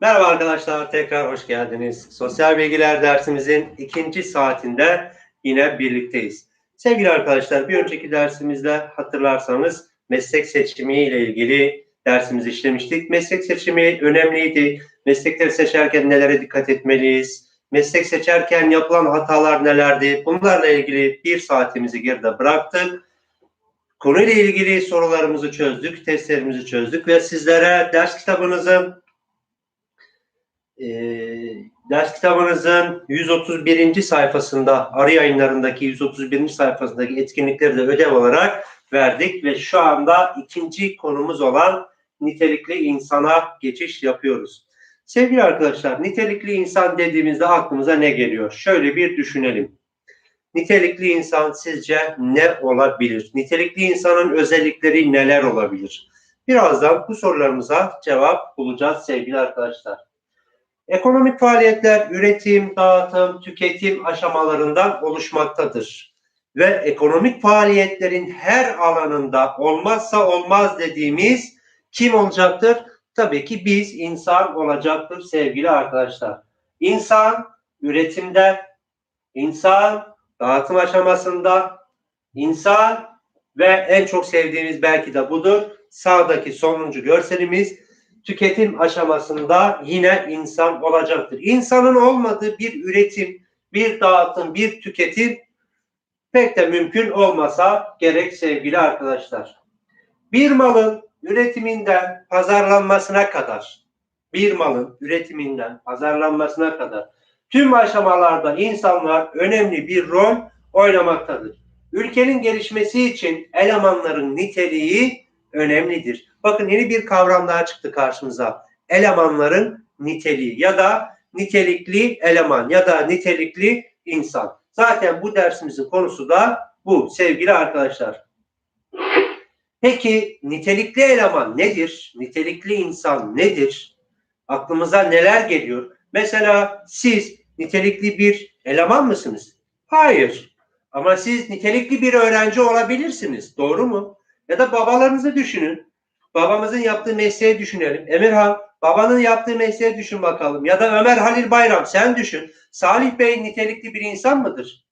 Merhaba arkadaşlar, tekrar hoş geldiniz. Sosyal bilgiler dersimizin ikinci saatinde yine birlikteyiz. Sevgili arkadaşlar, bir önceki dersimizde hatırlarsanız meslek seçimi ile ilgili dersimizi işlemiştik. Meslek seçimi önemliydi. Meslekleri seçerken nelere dikkat etmeliyiz? Meslek seçerken yapılan hatalar nelerdi? Bunlarla ilgili bir saatimizi geride bıraktık. Konuyla ilgili sorularımızı çözdük, testlerimizi çözdük ve sizlere ders kitabınızın e, ders kitabınızın 131. sayfasında, arı yayınlarındaki 131. sayfasındaki etkinlikleri de ödev olarak verdik ve şu anda ikinci konumuz olan nitelikli insana geçiş yapıyoruz. Sevgili arkadaşlar, nitelikli insan dediğimizde aklımıza ne geliyor? Şöyle bir düşünelim. Nitelikli insan sizce ne olabilir? Nitelikli insanın özellikleri neler olabilir? Birazdan bu sorularımıza cevap bulacağız sevgili arkadaşlar. Ekonomik faaliyetler üretim, dağıtım, tüketim aşamalarından oluşmaktadır. Ve ekonomik faaliyetlerin her alanında olmazsa olmaz dediğimiz kim olacaktır? Tabii ki biz insan olacaktır sevgili arkadaşlar. İnsan üretimde, insan dağıtım aşamasında, insan ve en çok sevdiğimiz belki de budur. Sağdaki sonuncu görselimiz tüketim aşamasında yine insan olacaktır. İnsanın olmadığı bir üretim, bir dağıtım, bir tüketim pek de mümkün olmasa gerek sevgili arkadaşlar. Bir malın üretiminden pazarlanmasına kadar, bir malın üretiminden pazarlanmasına kadar tüm aşamalarda insanlar önemli bir rol oynamaktadır. Ülkenin gelişmesi için elemanların niteliği önemlidir. Bakın yeni bir kavram daha çıktı karşımıza. Elemanların niteliği ya da nitelikli eleman ya da nitelikli insan. Zaten bu dersimizin konusu da bu sevgili arkadaşlar. Peki nitelikli eleman nedir? Nitelikli insan nedir? Aklımıza neler geliyor? Mesela siz nitelikli bir eleman mısınız? Hayır. Ama siz nitelikli bir öğrenci olabilirsiniz. Doğru mu? Ya da babalarınızı düşünün. Babamızın yaptığı mesleği düşünelim. Emirhan, babanın yaptığı mesleği düşün bakalım. Ya da Ömer Halil Bayram, sen düşün. Salih Bey nitelikli bir insan mıdır?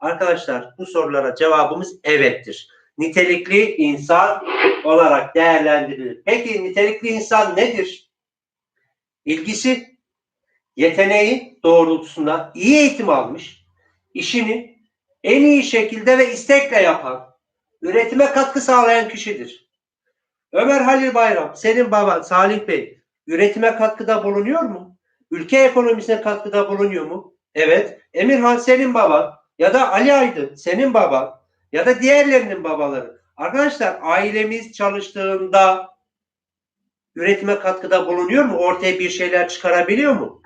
Arkadaşlar bu sorulara cevabımız evettir. Nitelikli insan olarak değerlendirilir. Peki nitelikli insan nedir? İlgisi, yeteneği doğrultusunda iyi eğitim almış, işini en iyi şekilde ve istekle yapan, üretime katkı sağlayan kişidir. Ömer Halil Bayram, senin baban Salih Bey üretime katkıda bulunuyor mu? Ülke ekonomisine katkıda bulunuyor mu? Evet. Emirhan senin baban ya da Ali Aydın senin baban ya da diğerlerinin babaları. Arkadaşlar ailemiz çalıştığında üretime katkıda bulunuyor mu? Ortaya bir şeyler çıkarabiliyor mu?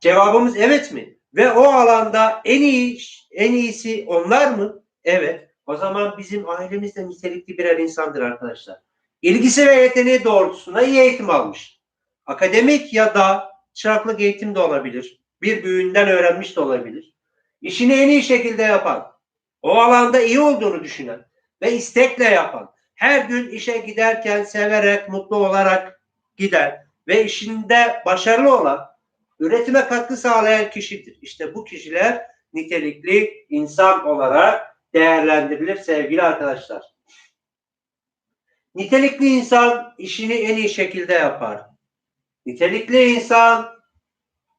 Cevabımız evet mi? Ve o alanda en iyi en iyisi onlar mı? Evet. O zaman bizim ailemiz de nitelikli birer insandır arkadaşlar. İlgisi ve yeteneği doğrultusunda iyi eğitim almış. Akademik ya da çıraklık eğitim de olabilir. Bir büyüğünden öğrenmiş de olabilir. İşini en iyi şekilde yapan, o alanda iyi olduğunu düşünen ve istekle yapan, her gün işe giderken severek, mutlu olarak gider ve işinde başarılı olan, üretime katkı sağlayan kişidir. İşte bu kişiler nitelikli insan olarak değerlendirilir sevgili arkadaşlar. Nitelikli insan işini en iyi şekilde yapar. Nitelikli insan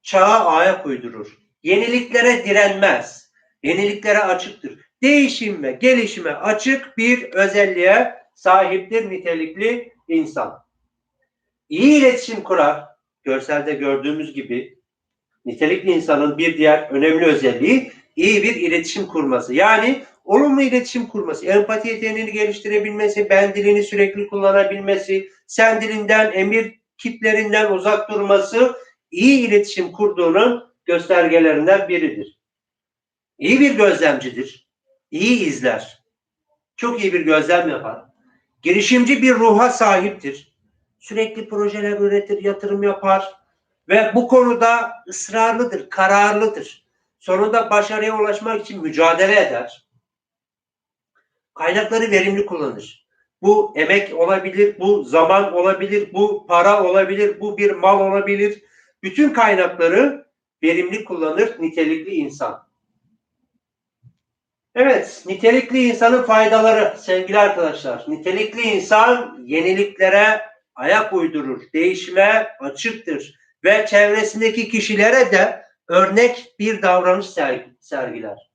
çağa ayak uydurur. Yeniliklere direnmez. Yeniliklere açıktır. Değişim ve gelişime açık bir özelliğe sahiptir nitelikli insan. İyi iletişim kurar. Görselde gördüğümüz gibi nitelikli insanın bir diğer önemli özelliği iyi bir iletişim kurması. Yani olumlu iletişim kurması, empati yeteneğini geliştirebilmesi, ben dilini sürekli kullanabilmesi, sen dilinden, emir kitlerinden uzak durması iyi iletişim kurduğunun göstergelerinden biridir. İyi bir gözlemcidir. İyi izler. Çok iyi bir gözlem yapar. Girişimci bir ruha sahiptir. Sürekli projeler üretir, yatırım yapar ve bu konuda ısrarlıdır, kararlıdır. Sonunda başarıya ulaşmak için mücadele eder. Kaynakları verimli kullanır Bu emek olabilir, bu zaman olabilir, bu para olabilir, bu bir mal olabilir. Bütün kaynakları verimli kullanır nitelikli insan. Evet, nitelikli insanın faydaları sevgili arkadaşlar. Nitelikli insan yeniliklere ayak uydurur, değişime açıktır ve çevresindeki kişilere de örnek bir davranış sergiler.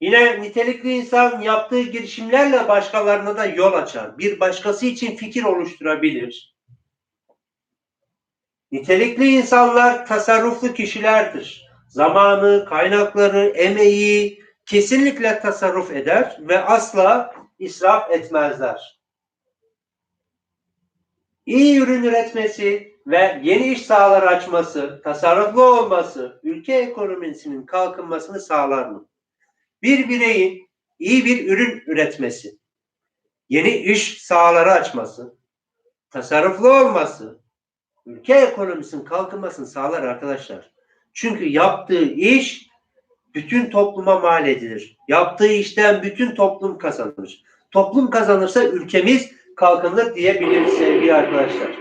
Yine nitelikli insan yaptığı girişimlerle başkalarına da yol açar. Bir başkası için fikir oluşturabilir. Nitelikli insanlar tasarruflu kişilerdir. Zamanı, kaynakları, emeği kesinlikle tasarruf eder ve asla israf etmezler. İyi ürün üretmesi ve yeni iş sahaları açması, tasarruflu olması ülke ekonomisinin kalkınmasını sağlar mı? Bir bireyin iyi bir ürün üretmesi, yeni iş sahaları açması, tasarruflu olması, ülke ekonomisinin kalkınmasını sağlar arkadaşlar. Çünkü yaptığı iş bütün topluma mal edilir. Yaptığı işten bütün toplum kazanır. Toplum kazanırsa ülkemiz kalkınır diyebiliriz sevgili arkadaşlar.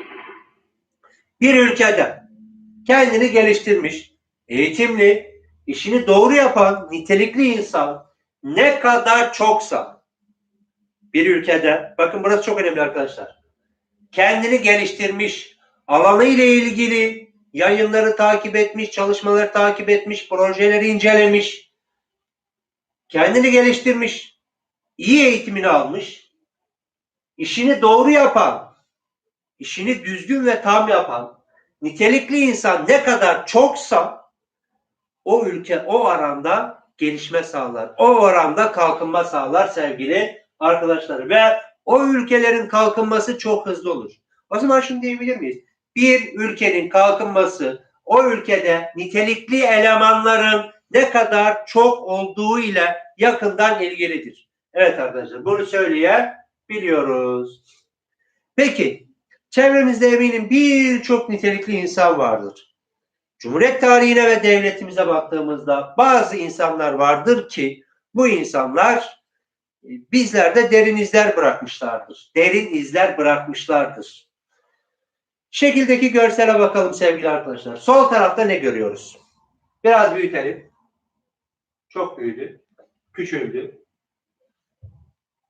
Bir ülkede kendini geliştirmiş, eğitimli, işini doğru yapan nitelikli insan ne kadar çoksa bir ülkede, bakın burası çok önemli arkadaşlar. Kendini geliştirmiş, alanı ile ilgili yayınları takip etmiş, çalışmaları takip etmiş, projeleri incelemiş, kendini geliştirmiş, iyi eğitimini almış, işini doğru yapan, işini düzgün ve tam yapan, nitelikli insan ne kadar çoksa o ülke o aranda gelişme sağlar. O oranda kalkınma sağlar sevgili arkadaşlar. Ve o ülkelerin kalkınması çok hızlı olur. O zaman şunu diyebilir miyiz? Bir ülkenin kalkınması o ülkede nitelikli elemanların ne kadar çok olduğu ile yakından ilgilidir. Evet arkadaşlar bunu söyleyebiliyoruz. Peki çevremizde eminim birçok nitelikli insan vardır. Cumhuriyet tarihine ve devletimize baktığımızda bazı insanlar vardır ki bu insanlar e, bizlerde derin izler bırakmışlardır. Derin izler bırakmışlardır. Şekildeki görsele bakalım sevgili arkadaşlar. Sol tarafta ne görüyoruz? Biraz büyütelim. Çok büyüdü. Küçüldü.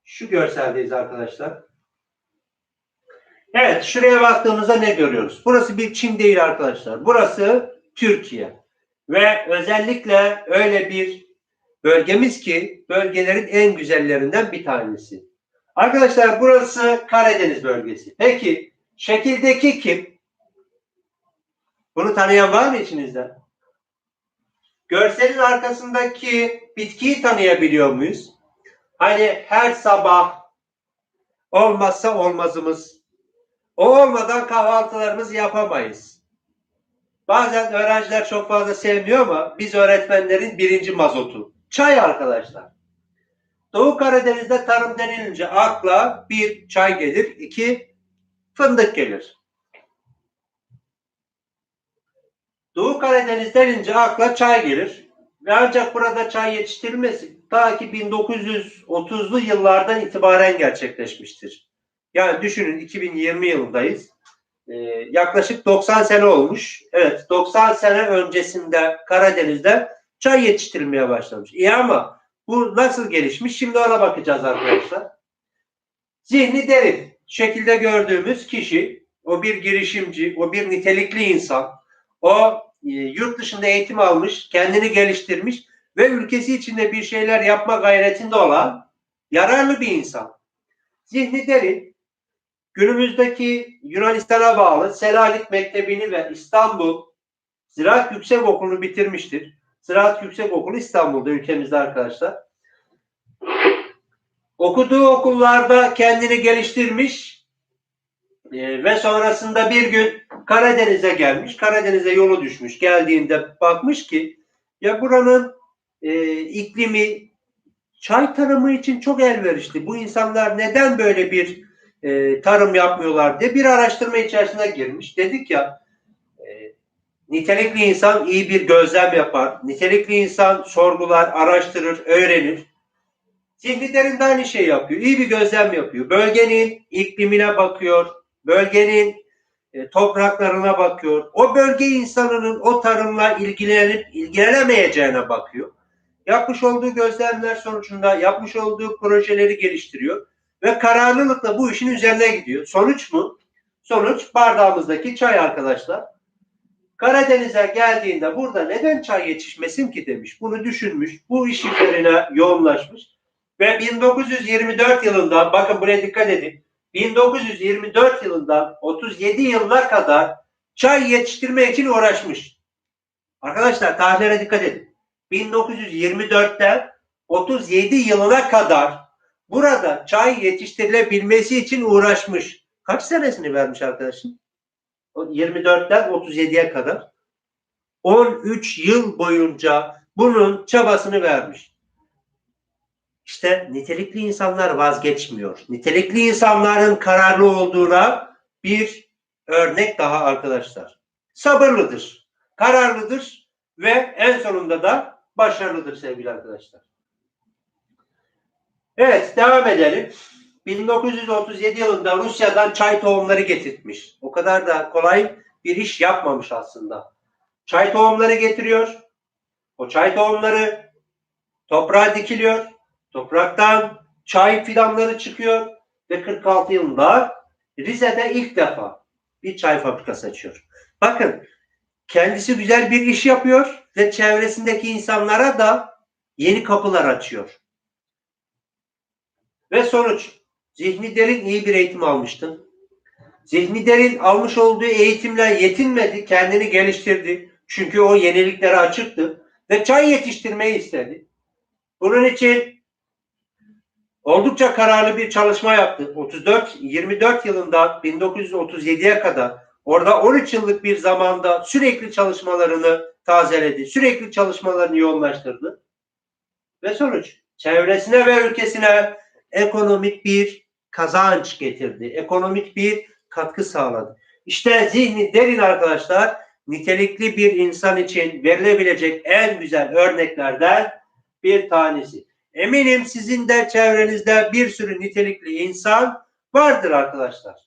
Şu görseldeyiz arkadaşlar. Evet şuraya baktığımızda ne görüyoruz? Burası bir Çin değil arkadaşlar. Burası Türkiye. Ve özellikle öyle bir bölgemiz ki bölgelerin en güzellerinden bir tanesi. Arkadaşlar burası Karadeniz bölgesi. Peki şekildeki kim? Bunu tanıyan var mı içinizde? Görselin arkasındaki bitkiyi tanıyabiliyor muyuz? Hani her sabah olmazsa olmazımız. O olmadan kahvaltılarımızı yapamayız. Bazen öğrenciler çok fazla sevmiyor ama biz öğretmenlerin birinci mazotu. Çay arkadaşlar. Doğu Karadeniz'de tarım denilince akla bir çay gelir, iki fındık gelir. Doğu Karadeniz denince akla çay gelir. Ve ancak burada çay yetiştirilmesi ta ki 1930'lu yıllardan itibaren gerçekleşmiştir. Yani düşünün 2020 yılındayız. Ee, yaklaşık 90 sene olmuş. Evet 90 sene öncesinde Karadeniz'de çay yetiştirilmeye başlamış. İyi ama bu nasıl gelişmiş? Şimdi ona bakacağız arkadaşlar. Zihni derin. Şekilde gördüğümüz kişi, o bir girişimci, o bir nitelikli insan, o e, yurt dışında eğitim almış, kendini geliştirmiş ve ülkesi içinde bir şeyler yapma gayretinde olan yararlı bir insan. Zihni derin, günümüzdeki Yunanistan'a bağlı Selanik Mektebi'ni ve İstanbul Ziraat Yüksek Okulu'nu bitirmiştir. Ziraat Yüksek Okulu İstanbul'da ülkemizde arkadaşlar. Okuduğu okullarda kendini geliştirmiş e, ve sonrasında bir gün Karadeniz'e gelmiş. Karadeniz'e yolu düşmüş. Geldiğinde bakmış ki ya buranın e, iklimi çay tarımı için çok elverişli. Bu insanlar neden böyle bir e, tarım yapmıyorlar diye bir araştırma içerisine girmiş. Dedik ya e, nitelikli insan iyi bir gözlem yapar. Nitelikli insan sorgular, araştırır, öğrenir. Zihni derin de aynı şeyi yapıyor. İyi bir gözlem yapıyor. Bölgenin iklimine bakıyor. Bölgenin e, topraklarına bakıyor. O bölge insanının o tarımla ilgilenip ilgilenemeyeceğine bakıyor. Yapmış olduğu gözlemler sonucunda yapmış olduğu projeleri geliştiriyor ve kararlılıkla bu işin üzerine gidiyor. Sonuç mu? Sonuç bardağımızdaki çay arkadaşlar. Karadeniz'e geldiğinde burada neden çay yetişmesin ki demiş. Bunu düşünmüş. Bu iş üzerine yoğunlaşmış. Ve 1924 yılında bakın buraya dikkat edin. 1924 yılından 37 yılına kadar çay yetiştirme için uğraşmış. Arkadaşlar tarihlere dikkat edin. 1924'ten 37 yılına kadar burada çay yetiştirilebilmesi için uğraşmış. Kaç senesini vermiş arkadaşım? 24'ten 37'ye kadar. 13 yıl boyunca bunun çabasını vermiş. İşte nitelikli insanlar vazgeçmiyor. Nitelikli insanların kararlı olduğuna bir örnek daha arkadaşlar. Sabırlıdır, kararlıdır ve en sonunda da başarılıdır sevgili arkadaşlar. Evet devam edelim. 1937 yılında Rusya'dan çay tohumları getirtmiş. O kadar da kolay bir iş yapmamış aslında. Çay tohumları getiriyor. O çay tohumları toprağa dikiliyor. Topraktan çay fidanları çıkıyor ve 46 yılında Rize'de ilk defa bir çay fabrikası açıyor. Bakın kendisi güzel bir iş yapıyor ve çevresindeki insanlara da yeni kapılar açıyor. Ve sonuç Zihni Derin iyi bir eğitim almıştın. Zihni Derin almış olduğu eğitimle yetinmedi, kendini geliştirdi. Çünkü o yeniliklere açıktı ve çay yetiştirmeyi istedi. Bunun için oldukça kararlı bir çalışma yaptı. 34 24 yılında 1937'ye kadar orada 13 yıllık bir zamanda sürekli çalışmalarını tazeledi. Sürekli çalışmalarını yoğunlaştırdı. Ve sonuç çevresine ve ülkesine ekonomik bir kazanç getirdi. Ekonomik bir katkı sağladı. İşte zihni derin arkadaşlar nitelikli bir insan için verilebilecek en güzel örneklerden bir tanesi. Eminim sizin de çevrenizde bir sürü nitelikli insan vardır arkadaşlar.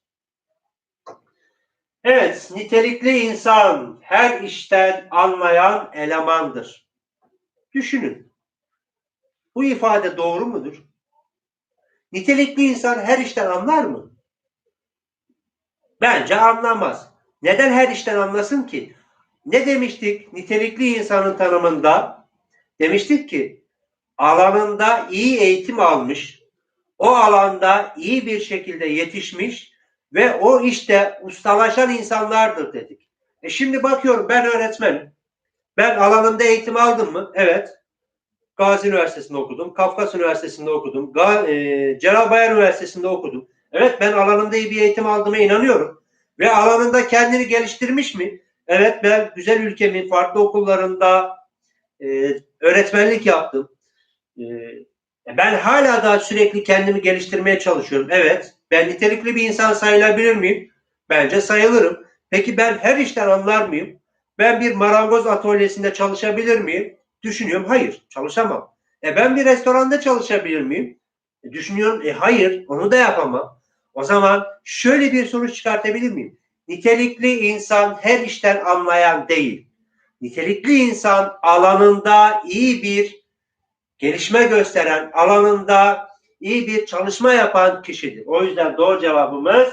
Evet, nitelikli insan her işten anlayan elemandır. Düşünün. Bu ifade doğru mudur? Nitelikli insan her işten anlar mı? Bence anlamaz. Neden her işten anlasın ki? Ne demiştik nitelikli insanın tanımında? Demiştik ki alanında iyi eğitim almış, o alanda iyi bir şekilde yetişmiş ve o işte ustalaşan insanlardır dedik. E şimdi bakıyorum ben öğretmenim. Ben alanında eğitim aldım mı? Evet. Gazi Üniversitesi'nde okudum. Kafkas Üniversitesi'nde okudum. Ga e, Celal Bayar Üniversitesi'nde okudum. Evet ben alanında iyi bir eğitim aldığıma inanıyorum. Ve alanında kendini geliştirmiş mi? Evet ben güzel ülkemin farklı okullarında e, öğretmenlik yaptım. E, ben hala daha sürekli kendimi geliştirmeye çalışıyorum. Evet ben nitelikli bir insan sayılabilir miyim? Bence sayılırım. Peki ben her işten anlar mıyım? Ben bir marangoz atölyesinde çalışabilir miyim? Düşünüyorum hayır çalışamam. E ben bir restoranda çalışabilir miyim? E düşünüyorum e hayır onu da yapamam. O zaman şöyle bir sonuç çıkartabilir miyim? Nitelikli insan her işten anlayan değil. Nitelikli insan alanında iyi bir gelişme gösteren, alanında iyi bir çalışma yapan kişidir. O yüzden doğru cevabımız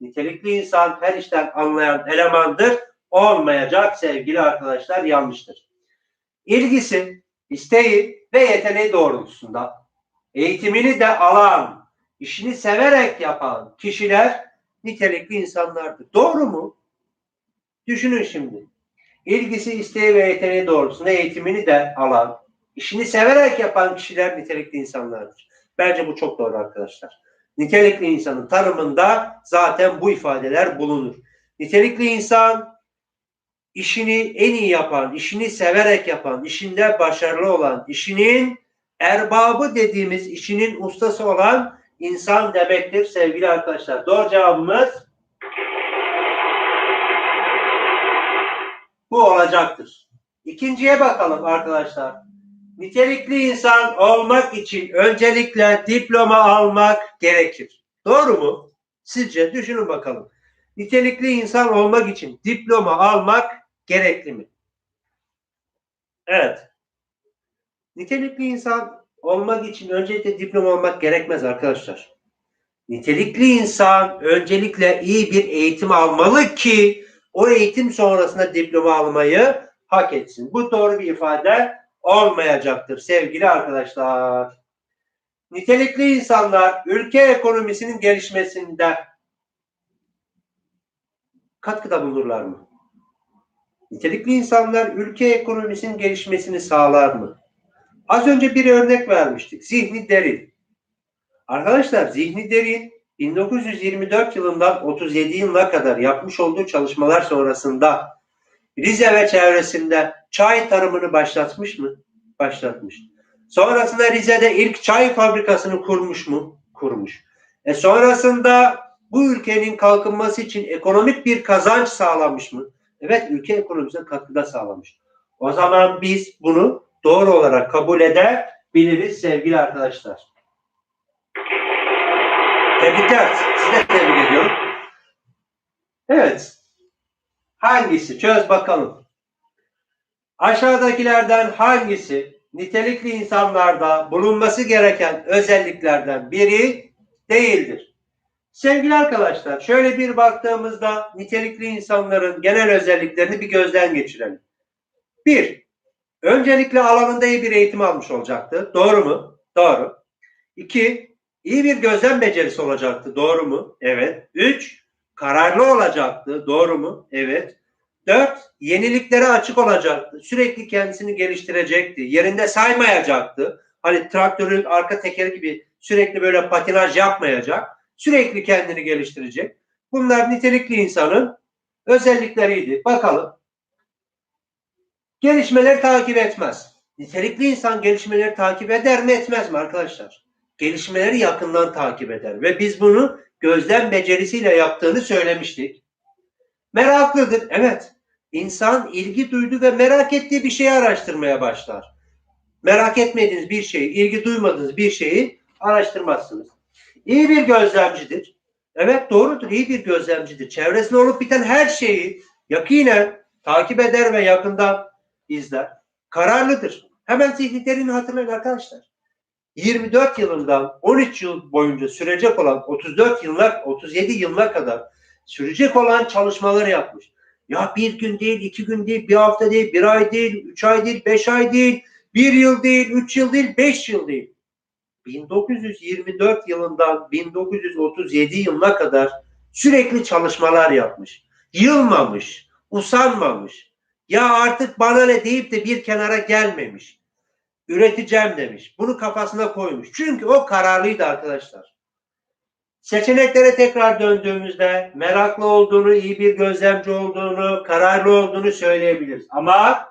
nitelikli insan her işten anlayan elemandır. Olmayacak sevgili arkadaşlar yanlıştır. İlgisi, isteği ve yeteneği doğrultusunda eğitimini de alan, işini severek yapan kişiler nitelikli insanlardır. Doğru mu? Düşünün şimdi. İlgisi, isteği ve yeteneği doğrultusunda eğitimini de alan, işini severek yapan kişiler nitelikli insanlardır. Bence bu çok doğru arkadaşlar. Nitelikli insanın tanımında zaten bu ifadeler bulunur. Nitelikli insan işini en iyi yapan, işini severek yapan, işinde başarılı olan, işinin erbabı dediğimiz, işinin ustası olan insan demektir sevgili arkadaşlar. Doğru cevabımız bu olacaktır. İkinciye bakalım arkadaşlar. Nitelikli insan olmak için öncelikle diploma almak gerekir. Doğru mu? Sizce düşünün bakalım. Nitelikli insan olmak için diploma almak gerekli mi? Evet. Nitelikli insan olmak için öncelikle diploma almak gerekmez arkadaşlar. Nitelikli insan öncelikle iyi bir eğitim almalı ki o eğitim sonrasında diploma almayı hak etsin. Bu doğru bir ifade olmayacaktır sevgili arkadaşlar. Nitelikli insanlar ülke ekonomisinin gelişmesinde katkıda bulunurlar mı? Nitelikli insanlar ülke ekonomisinin gelişmesini sağlar mı? Az önce bir örnek vermiştik. Zihni derin. Arkadaşlar zihni derin 1924 yılından 37 yılına kadar yapmış olduğu çalışmalar sonrasında Rize ve çevresinde çay tarımını başlatmış mı? Başlatmış. Sonrasında Rize'de ilk çay fabrikasını kurmuş mu? Kurmuş. E sonrasında bu ülkenin kalkınması için ekonomik bir kazanç sağlamış mı? Evet ülke ekonomisine katkıda sağlamış. O zaman biz bunu doğru olarak kabul edebiliriz sevgili arkadaşlar. Tebrikler. Size tebrik ediyorum. Evet. Hangisi? Çöz bakalım. Aşağıdakilerden hangisi nitelikli insanlarda bulunması gereken özelliklerden biri değildir? Sevgili arkadaşlar, şöyle bir baktığımızda nitelikli insanların genel özelliklerini bir gözden geçirelim. Bir, öncelikle alanında iyi bir eğitim almış olacaktı. Doğru mu? Doğru. İki, iyi bir gözlem becerisi olacaktı. Doğru mu? Evet. Üç, kararlı olacaktı. Doğru mu? Evet. Dört, yeniliklere açık olacaktı. Sürekli kendisini geliştirecekti. Yerinde saymayacaktı. Hani traktörün arka tekeri gibi sürekli böyle patinaj yapmayacak. Sürekli kendini geliştirecek. Bunlar nitelikli insanın özellikleriydi. Bakalım. Gelişmeleri takip etmez. Nitelikli insan gelişmeleri takip eder mi etmez mi arkadaşlar? Gelişmeleri yakından takip eder. Ve biz bunu gözlem becerisiyle yaptığını söylemiştik. Meraklıdır. Evet. İnsan ilgi duydu ve merak ettiği bir şeyi araştırmaya başlar. Merak etmediğiniz bir şeyi, ilgi duymadığınız bir şeyi araştırmazsınız. İyi bir gözlemcidir. Evet doğrudur. iyi bir gözlemcidir. Çevresinde olup biten her şeyi yakinen takip eder ve yakından izler. Kararlıdır. Hemen zihniyetlerini hatırlayın arkadaşlar. 24 yılından 13 yıl boyunca sürecek olan 34 yıllar 37 yılına kadar sürecek olan çalışmaları yapmış. Ya bir gün değil, iki gün değil, bir hafta değil, bir ay değil, üç ay değil, beş ay değil, bir yıl değil, üç yıl değil, beş yıl değil. 1924 yılından 1937 yılına kadar sürekli çalışmalar yapmış. Yılmamış, usanmamış. Ya artık bana ne deyip de bir kenara gelmemiş. Üreteceğim demiş. Bunu kafasına koymuş. Çünkü o kararlıydı arkadaşlar. Seçeneklere tekrar döndüğümüzde meraklı olduğunu, iyi bir gözlemci olduğunu, kararlı olduğunu söyleyebiliriz. Ama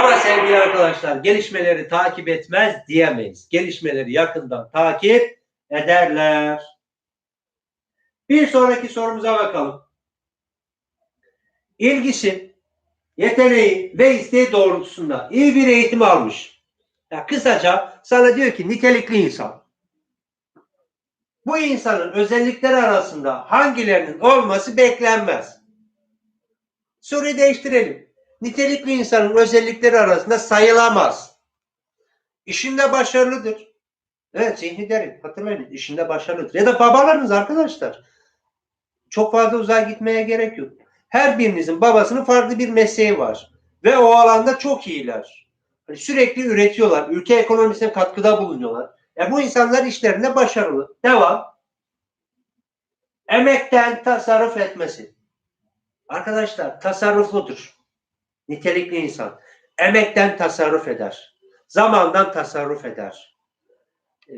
ama sevgili arkadaşlar gelişmeleri takip etmez diyemeyiz. Gelişmeleri yakından takip ederler. Bir sonraki sorumuza bakalım. İlgisi, yeteneği ve isteği doğrultusunda iyi bir eğitim almış. Ya kısaca sana diyor ki nitelikli insan. Bu insanın özellikleri arasında hangilerinin olması beklenmez. Soruyu değiştirelim. Nitelikli insanın özellikleri arasında sayılamaz. İşinde başarılıdır. Evet zihni derin. Hatırlayın işinde başarılıdır. Ya da babalarınız arkadaşlar. Çok fazla uzağa gitmeye gerek yok. Her birinizin babasının farklı bir mesleği var. Ve o alanda çok iyiler. Hani sürekli üretiyorlar. Ülke ekonomisine katkıda bulunuyorlar. E bu insanlar işlerinde başarılı. Devam. Emekten tasarruf etmesi. Arkadaşlar tasarrufludur. Nitelikli insan. Emekten tasarruf eder. Zamandan tasarruf eder. E,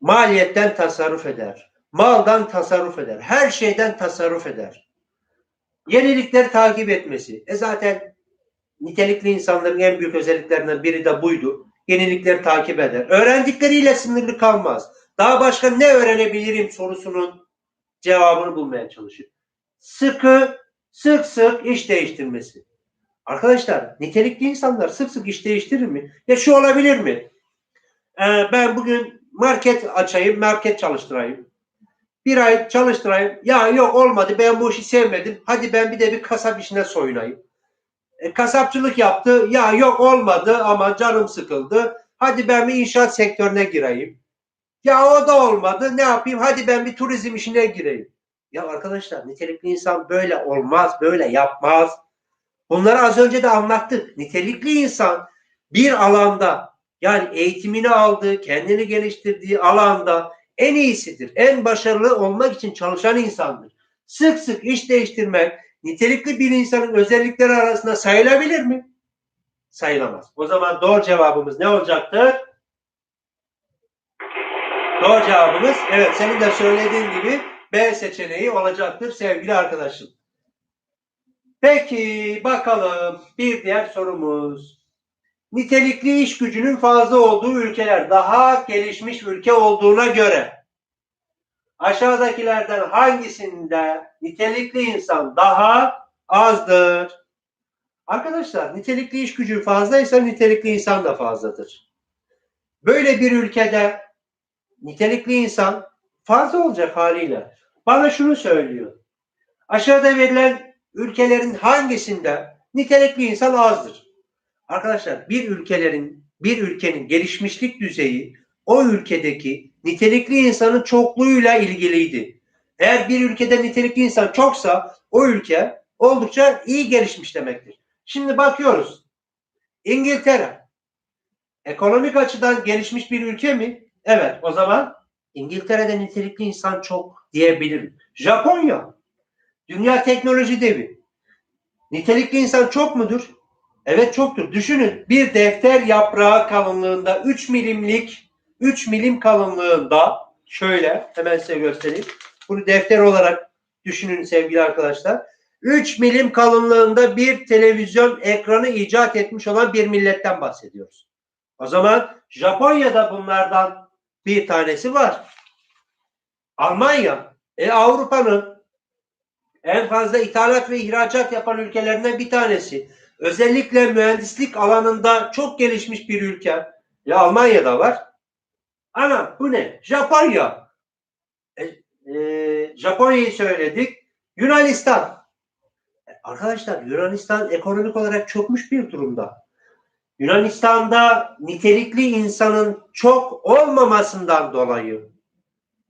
maliyetten tasarruf eder. Maldan tasarruf eder. Her şeyden tasarruf eder. Yenilikleri takip etmesi. E zaten nitelikli insanların en büyük özelliklerinden biri de buydu. Yenilikleri takip eder. Öğrendikleriyle sınırlı kalmaz. Daha başka ne öğrenebilirim sorusunun cevabını bulmaya çalışır. Sıkı, sık sık iş değiştirmesi. Arkadaşlar nitelikli insanlar sık sık iş değiştirir mi? Ya şu olabilir mi? Ee, ben bugün market açayım, market çalıştırayım. Bir ay çalıştırayım. Ya yok olmadı ben bu işi sevmedim. Hadi ben bir de bir kasap işine soyunayım. E, kasapçılık yaptı. Ya yok olmadı ama canım sıkıldı. Hadi ben bir inşaat sektörüne gireyim. Ya o da olmadı. Ne yapayım? Hadi ben bir turizm işine gireyim. Ya arkadaşlar nitelikli insan böyle olmaz, böyle yapmaz. Bunları az önce de anlattık. Nitelikli insan bir alanda yani eğitimini aldığı, kendini geliştirdiği alanda en iyisidir. En başarılı olmak için çalışan insandır. Sık sık iş değiştirmek nitelikli bir insanın özellikleri arasında sayılabilir mi? Sayılamaz. O zaman doğru cevabımız ne olacaktır? Doğru cevabımız evet senin de söylediğin gibi B seçeneği olacaktır sevgili arkadaşım. Peki bakalım bir diğer sorumuz. Nitelikli iş gücünün fazla olduğu ülkeler daha gelişmiş ülke olduğuna göre aşağıdakilerden hangisinde nitelikli insan daha azdır? Arkadaşlar nitelikli iş gücü fazlaysa nitelikli insan da fazladır. Böyle bir ülkede nitelikli insan fazla olacak haliyle. Bana şunu söylüyor. Aşağıda verilen ülkelerin hangisinde nitelikli insan azdır? Arkadaşlar bir ülkelerin bir ülkenin gelişmişlik düzeyi o ülkedeki nitelikli insanın çokluğuyla ilgiliydi. Eğer bir ülkede nitelikli insan çoksa o ülke oldukça iyi gelişmiş demektir. Şimdi bakıyoruz. İngiltere ekonomik açıdan gelişmiş bir ülke mi? Evet o zaman İngiltere'de nitelikli insan çok diyebilirim. Japonya dünya teknoloji devi. Nitelikli insan çok mudur? Evet çoktur. Düşünün bir defter yaprağı kalınlığında 3 milimlik 3 milim kalınlığında şöyle hemen size göstereyim. Bunu defter olarak düşünün sevgili arkadaşlar. 3 milim kalınlığında bir televizyon ekranı icat etmiş olan bir milletten bahsediyoruz. O zaman Japonya'da bunlardan bir tanesi var. Almanya, e, Avrupa'nın en fazla ithalat ve ihracat yapan ülkelerinden bir tanesi. Özellikle mühendislik alanında çok gelişmiş bir ülke. Ya Almanya'da var. Ana bu ne? Japonya. E, e, Japonya'yı söyledik. Yunanistan. E, arkadaşlar Yunanistan ekonomik olarak çökmüş bir durumda. Yunanistan'da nitelikli insanın çok olmamasından dolayı,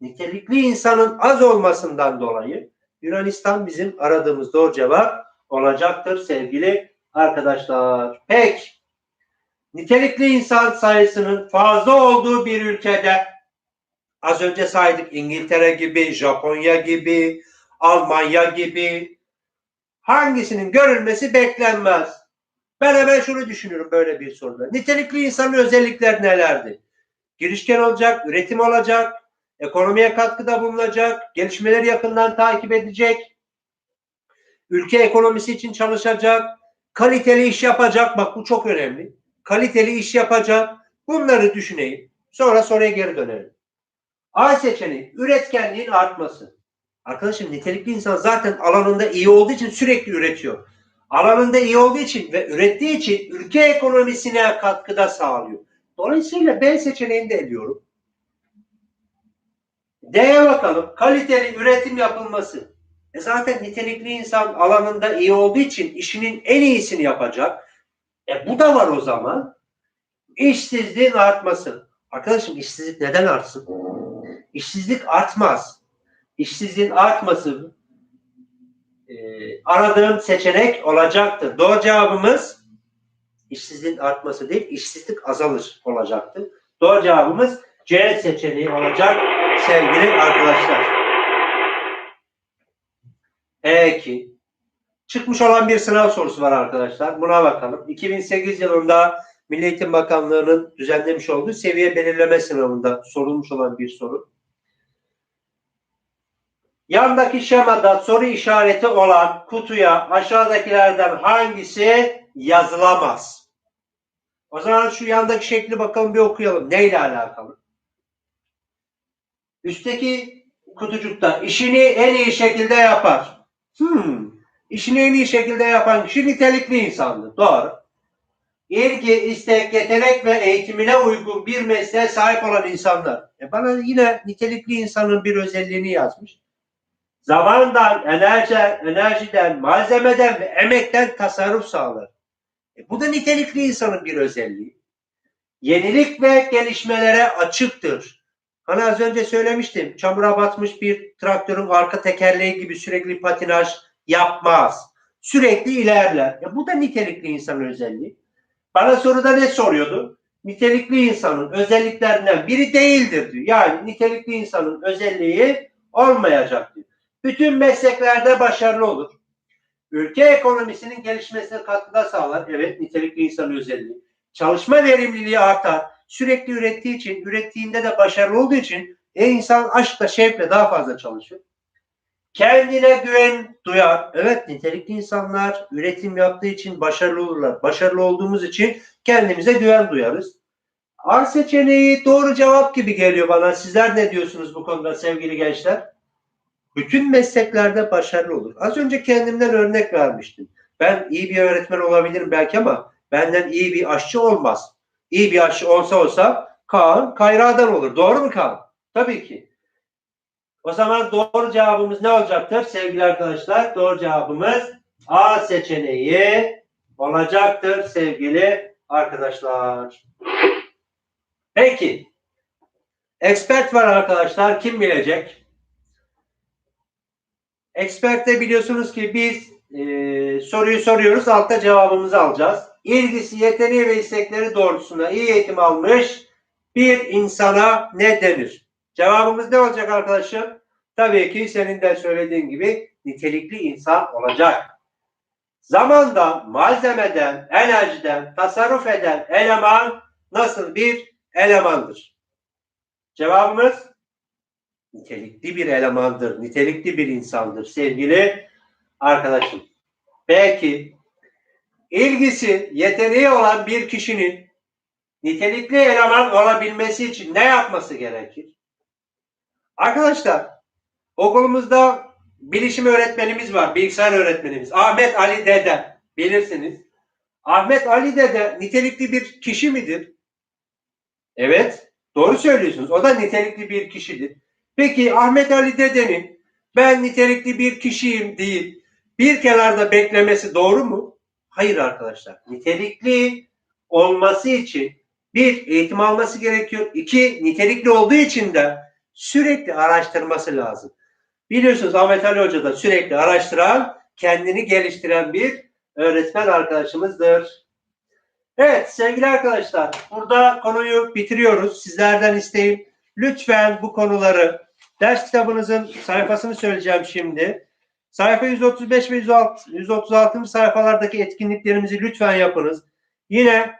nitelikli insanın az olmasından dolayı Yunanistan bizim aradığımız doğru cevap olacaktır sevgili arkadaşlar. Peki. Nitelikli insan sayısının fazla olduğu bir ülkede az önce saydık İngiltere gibi, Japonya gibi, Almanya gibi hangisinin görülmesi beklenmez. Ben hemen şunu düşünüyorum böyle bir soruda. Nitelikli insanın özellikleri nelerdir? Girişken olacak, üretim olacak, ekonomiye katkıda bulunacak, gelişmeleri yakından takip edecek, ülke ekonomisi için çalışacak, kaliteli iş yapacak. Bak bu çok önemli. Kaliteli iş yapacak. Bunları düşüneyim. Sonra soruya geri dönelim. A seçeneği üretkenliğin artması. Arkadaşım nitelikli insan zaten alanında iyi olduğu için sürekli üretiyor. Alanında iyi olduğu için ve ürettiği için ülke ekonomisine katkıda sağlıyor. Dolayısıyla B seçeneğini de eliyorum. D'ye bakalım. Kaliteli üretim yapılması. E zaten nitelikli insan alanında iyi olduğu için işinin en iyisini yapacak. E bu da var o zaman. İşsizliğin artması. Arkadaşım işsizlik neden artsın? İşsizlik artmaz. İşsizliğin artması e, aradığım seçenek olacaktır. Doğru cevabımız işsizliğin artması değil, işsizlik azalır olacaktır. Doğru cevabımız C seçeneği olacak sevgili arkadaşlar. E2 çıkmış olan bir sınav sorusu var arkadaşlar. Buna bakalım. 2008 yılında Milli Eğitim Bakanlığı'nın düzenlemiş olduğu seviye belirleme sınavında sorulmuş olan bir soru. Yandaki şemada soru işareti olan kutuya aşağıdakilerden hangisi yazılamaz? O zaman şu yandaki şekli bakalım bir okuyalım. Neyle alakalı? Üstteki kutucukta işini en iyi şekilde yapar. Hmm. işini en iyi şekilde yapan kişi nitelikli insandır. Doğru. İlgi, istek, yetenek ve eğitimine uygun bir mesleğe sahip olan insanlar. E bana yine nitelikli insanın bir özelliğini yazmış. Zamandan, enerji, enerjiden, malzemeden ve emekten tasarruf sağlar. E bu da nitelikli insanın bir özelliği. Yenilik ve gelişmelere açıktır. Hani az önce söylemiştim. Çamura batmış bir traktörün arka tekerleği gibi sürekli patinaj yapmaz. Sürekli ilerler. Ya bu da nitelikli insanın özelliği. Bana soruda ne soruyordu? Nitelikli insanın özelliklerinden biri değildir diyor. Yani nitelikli insanın özelliği olmayacak diyor. Bütün mesleklerde başarılı olur. Ülke ekonomisinin gelişmesine katkıda sağlar. Evet nitelikli insan özelliği. Çalışma verimliliği artar. Sürekli ürettiği için, ürettiğinde de başarılı olduğu için e, insan aşkla, şevkle daha fazla çalışır. Kendine güven duyar. Evet nitelikli insanlar üretim yaptığı için başarılı olurlar. Başarılı olduğumuz için kendimize güven duyarız. A seçeneği doğru cevap gibi geliyor bana. Sizler ne diyorsunuz bu konuda sevgili gençler? Bütün mesleklerde başarılı olur. Az önce kendimden örnek vermiştim. Ben iyi bir öğretmen olabilirim belki ama benden iyi bir aşçı olmaz. İyi bir aşçı olsa olsa Kaan Kayra'dan olur. Doğru mu Kaan? Tabii ki. O zaman doğru cevabımız ne olacaktır sevgili arkadaşlar? Doğru cevabımız A seçeneği olacaktır sevgili arkadaşlar. Peki. Expert var arkadaşlar. Kim bilecek? Expert'te biliyorsunuz ki biz e, soruyu soruyoruz. Altta cevabımızı alacağız. İlgisi, yeteneği ve istekleri doğrultusunda iyi eğitim almış bir insana ne denir? Cevabımız ne olacak arkadaşlar? Tabii ki senin de söylediğin gibi nitelikli insan olacak. Zamandan, malzemeden, enerjiden tasarruf eden eleman nasıl bir elemandır? Cevabımız nitelikli bir elemandır, nitelikli bir insandır sevgili arkadaşım. Peki, ilgisi, yeteneği olan bir kişinin nitelikli eleman olabilmesi için ne yapması gerekir? Arkadaşlar, okulumuzda bilişim öğretmenimiz var, bilgisayar öğretmenimiz. Ahmet Ali Dede, bilirsiniz. Ahmet Ali Dede nitelikli bir kişi midir? Evet, doğru söylüyorsunuz. O da nitelikli bir kişidir. Peki Ahmet Ali Dede'nin ben nitelikli bir kişiyim değil bir kenarda beklemesi doğru mu? Hayır arkadaşlar. Nitelikli olması için bir eğitim alması gerekiyor. İki nitelikli olduğu için de sürekli araştırması lazım. Biliyorsunuz Ahmet Ali Hoca da sürekli araştıran, kendini geliştiren bir öğretmen arkadaşımızdır. Evet sevgili arkadaşlar burada konuyu bitiriyoruz. Sizlerden isteğim lütfen bu konuları ders kitabınızın sayfasını söyleyeceğim şimdi. Sayfa 135 ve 106, 136. sayfalardaki etkinliklerimizi lütfen yapınız. Yine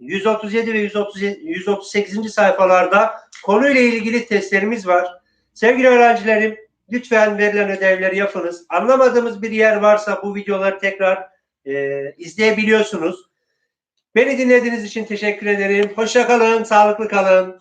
137 ve 137, 138. sayfalarda konuyla ilgili testlerimiz var. Sevgili öğrencilerim lütfen verilen ödevleri yapınız. Anlamadığımız bir yer varsa bu videoları tekrar e, izleyebiliyorsunuz. Beni dinlediğiniz için teşekkür ederim. Hoşça kalın, sağlıklı kalın.